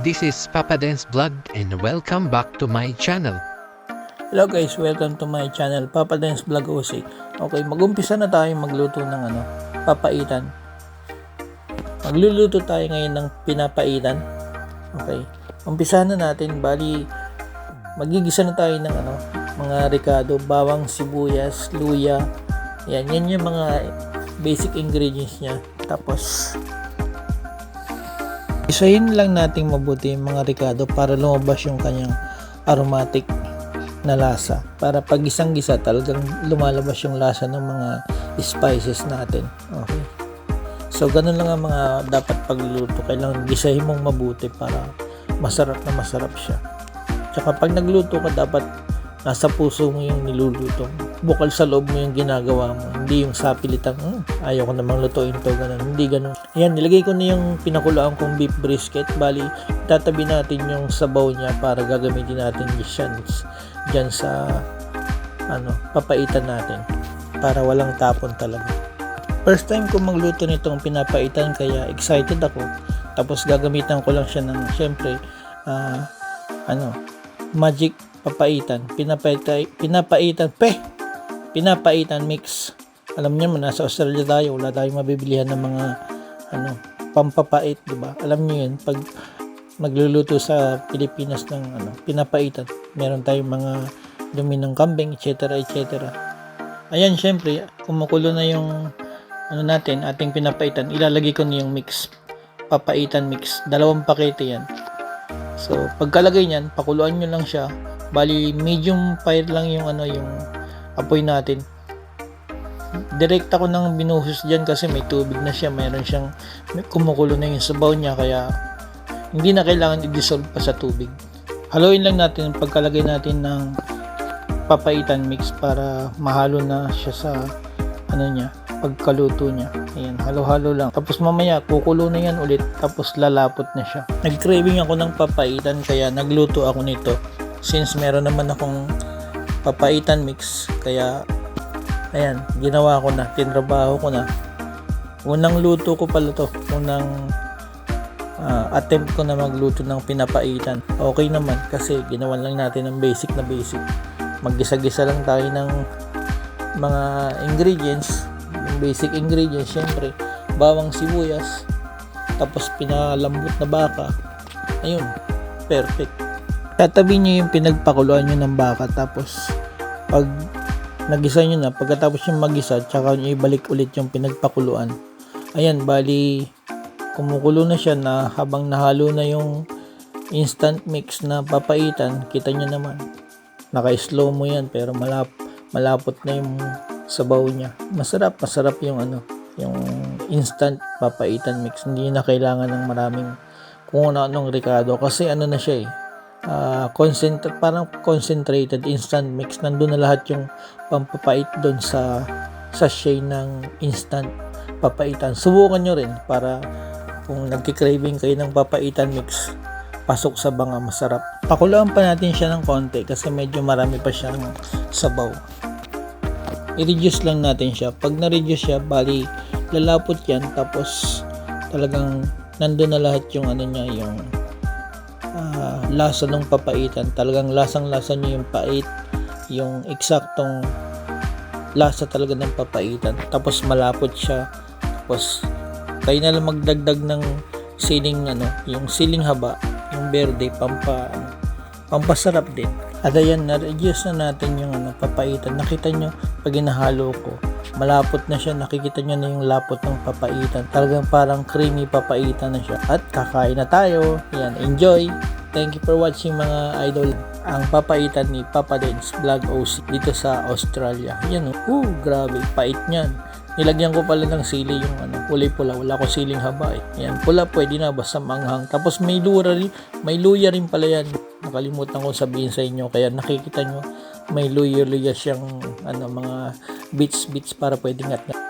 This is Papa Dance Vlog and welcome back to my channel. Hello guys, welcome to my channel, Papa Dance Vlog OC. Okay, mag-umpisa na tayo magluto ng ano, papaitan. Magluluto tayo ngayon ng pinapaitan. Okay, umpisa na natin, bali, magigisa na tayo ng ano, mga ricado, bawang, sibuyas, luya. Yan, yan yung mga basic ingredients niya. Tapos, isahin lang nating mabuti yung mga ricado para lumabas yung kanyang aromatic na lasa. Para pag gisang-gisa talagang lumalabas yung lasa ng mga spices natin. Okay. So, ganun lang ang mga dapat pagluluto. Kailangan gisahin mong mabuti para masarap na masarap siya. Tsaka pag nagluto ka, dapat nasa puso mo yung niluluto. Bukal sa loob mo yung ginagawa mo. Hindi yung sa pilitang, hmm, ayaw ko namang lutuin to, ganun. Hindi ganun. Ayan, nilagay ko na yung pinakulaan kong beef brisket. Bali, tatabi natin yung sabaw niya para gagamitin natin dyan, dyan sa ano, papaitan natin para walang tapon talaga. First time ko magluto nitong pinapaitan kaya excited ako. Tapos gagamitan ko lang siya ng syempre ah, ano, magic papaitan. Pinapaitan, pinapaitan, pe! Pinapaitan mix. Alam niyo man, nasa Australia tayo, wala tayong mabibilihan ng mga ano, pampapait, di ba? Alam niyo yun, pag nagluluto sa Pilipinas ng ano, pinapaitan, meron tayong mga dumi ng kambing, etc. etc. Ayan, syempre, kumukulo na yung ano natin, ating pinapaitan, ilalagay ko na yung mix. Papaitan mix. Dalawang pakete yan. So, pagkalagay niyan, pakuluan nyo lang siya. Bali, medium fire lang yung ano, yung apoy natin. Direct ako nang binuhos dyan kasi may tubig na siya. Meron siyang, may kumukulo na yung sabaw niya. Kaya, hindi na kailangan i-dissolve pa sa tubig. Haluin lang natin pagkalagay natin ng papaitan mix para mahalo na siya sa ano niya, pagkaluto niya. Ayan, halo-halo lang. Tapos mamaya, kukulo na yan ulit. Tapos lalapot na siya. Nag-craving ako ng papaitan kaya nagluto ako nito. Since meron naman akong papaitan mix, kaya ayan, ginawa ko na, tinrabaho ko na. Unang luto ko pala to. Unang ah, attempt ko na magluto ng pinapaitan. Okay naman kasi ginawan lang natin ng basic na basic. Maggisa-gisa lang tayo ng mga ingredients, yung basic ingredients syempre, bawang sibuyas, tapos pinalambot na baka. Ayun, perfect. Tatabi nyo yung pinagpakuluan nyo ng baka tapos pag nagisa nyo na, pagkatapos yung magisa, tsaka nyo ibalik ulit yung pinagpakuluan. Ayan, bali kumukulo na siya na habang nahalo na yung instant mix na papaitan, kita nyo naman. Naka-slow mo yan pero malap malapot na yung sabaw niya. Masarap, masarap yung ano, yung instant papaitan mix. Hindi na kailangan ng maraming kung ano-anong ricado kasi ano na siya eh. Ah, concentrate, parang concentrated instant mix. Nandun na lahat yung pampapait doon sa sachet ng instant papaitan. Subukan nyo rin para kung nagki-craving kayo ng papaitan mix, pasok sa banga masarap. Pakuluan pa natin siya ng konti kasi medyo marami pa siyang sabaw. I-reduce lang natin siya. Pag na-reduce siya, bali lalapot yan tapos talagang nandun na lahat yung ano niya, yung ah, lasa ng papaitan. Talagang lasang-lasa niya yung pait, yung eksaktong lasa talaga ng papaitan. Tapos malapot siya. Tapos kayo na lang magdagdag ng siling ano, yung siling haba, yung berde, pampa, ano, pampasarap din. At ayan, na-reduce na natin yung ano, papaitan. Nakita nyo, pag inahalo ko, malapot na siya. Nakikita nyo na yung lapot ng papaitan. Talagang parang creamy papaitan na siya. At kakain na tayo. Yan, enjoy! Thank you for watching mga idol. Ang papaitan ni Papa Dance Vlog OC dito sa Australia. Yan oh, uh, grabe, pait niyan. Nilagyan ko pala ng sili yung ano, kulay pula. Wala ko siling haba eh. Yan, pula pwede na basta manghang. Tapos may luya rin, may luya rin pala yan. Nakalimutan ko sabihin sa inyo. Kaya nakikita nyo, may luya-luya siyang ano, mga bits-bits para pwede ngat